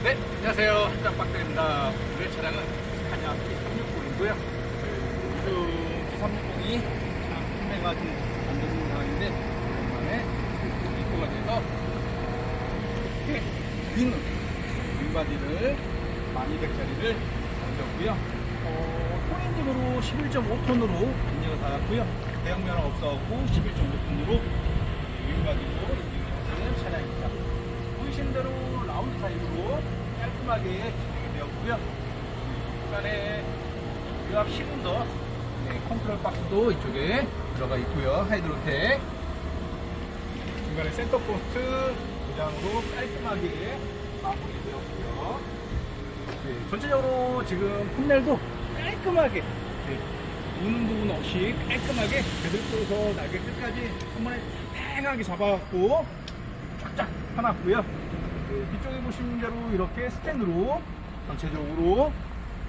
네, 안녕하세요. 한장박대입니다. 오늘 차량은 스카니아 P360이고요. 요즘 P360이 참 판매가 좀안 되는 상황인데, 오랜만에 입고가 돼서 이렇게 긴 윙바디를 1200짜리를 얹었고요. 어, 토인직으로 11.5톤으로 인증을 받았고요. 대형 면허 없어갖고 11.5톤으로 윙바디로 인증을 하는 차량입니다. 보이신 대로 타입으로 깔끔하게 진행이 되었고요. 중간에 유압 시군더 네, 컨트롤 박스도 이쪽에 들어가 있고요. 하이드로텍 중간에 센터 포스트 도장으로 깔끔하게 마무리되었고요. 네, 전체적으로 지금 폰넬도 깔끔하게 네, 우는 부분 없이 깔끔하게 배들떠서 날개 끝까지 한 번에 팽하게 잡아갖고 쫙쫙 펴놨고요. 네, 뒤쪽에 보시는 대로 이렇게 스탠으로 전체적으로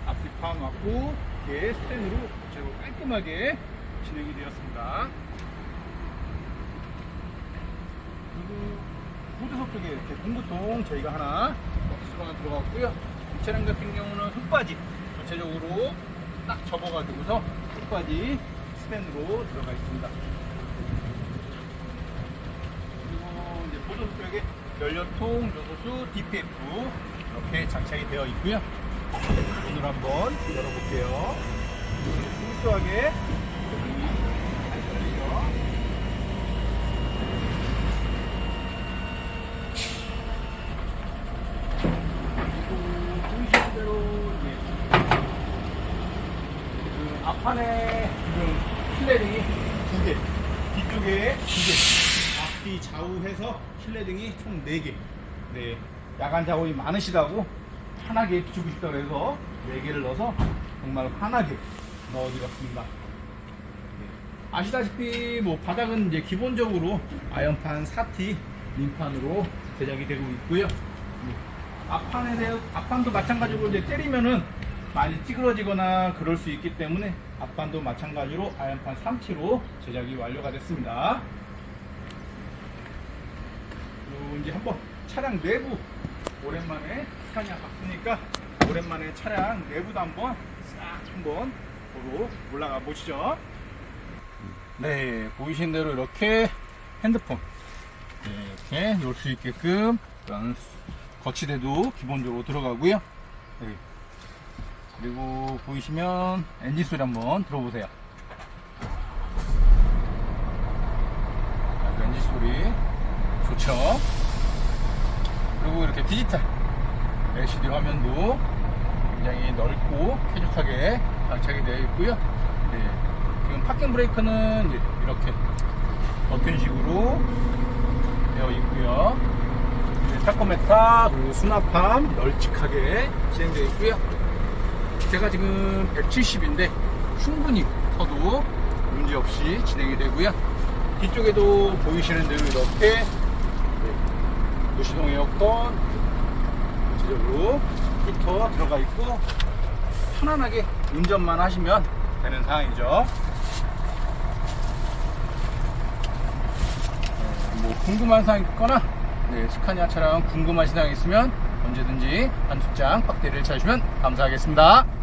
앞뒤 팡 왔고 이렇게 스탠으로 전체적으로 깔끔하게 진행이 되었습니다. 그리고 후드석 쪽에 이렇게 공구통 저희가 하나 하나 들어갔고요. 이 차량 같은 경우는 흙바지 전체적으로 딱 접어가지고서 흙바지 스탠으로 들어가 있습니다. 그리고 이제 보조석 쪽에 연료통, 요소수, DPF 이렇게 장착이 되어 있고요. 오늘 한번 열어볼게요. 대로 이제 그 앞판에 지금 실내등이 두 개, 뒤쪽에 두 개, 앞 뒤 좌우 해서 실내등이 총네 개. 네, 야간 작업이 많으시다고 편하게 비추고 싶다고 해서 네 개를 넣어서 정말 환하게 넣어드렸습니다. 네. 아시다시피 뭐 바닥은 이제 기본적으로 아연판 4T 링판으로 제작이 되고 있고요. 네. 앞판에 대해 앞판도 마찬가지로 이제 때리면은 많이 찌그러지거나 그럴 수 있기 때문에 앞판도 마찬가지로 아연판 3T로 제작이 완료가 됐습니다. 이제 한번 차량 내부 오랜만에 스카니아 봤으니까 오랜만에 차량 내부도 한번 싹 한번 보러 올라가 보시죠. 네, 보이신 대로 이렇게 핸드폰 네, 이렇게 놓을 수 있게끔 거치대도 기본적으로 들어가고요. 네. 그리고 보이시면 엔진 소리 한번 들어보세요. 자, 그 엔진 소리 좋죠. 그리고 이렇게 디지털 LCD 화면도 굉장히 넓고 쾌적하게 장착이 되어 있고요. 네. 지금 파킹 브레이크는 이렇게 버튼식으로 되어 있고요. 네, 타코메타 그리고 수납함 널찍하게 진행되어 있고요. 제가 지금 170인데 충분히 서도 문제없이 진행이 되고요. 뒤쪽에도 보이시는 대로 이렇게 네, 무시동 에어컨 전체적으로 히터 들어가 있고 편안하게 운전만 하시면 되는 상황이죠. 네, 뭐 궁금한 사항 있거나 네, 스카니아 차량 궁금하신 사항 있으면 언제든지 한숙장 박대리를 찾으시면 감사하겠습니다.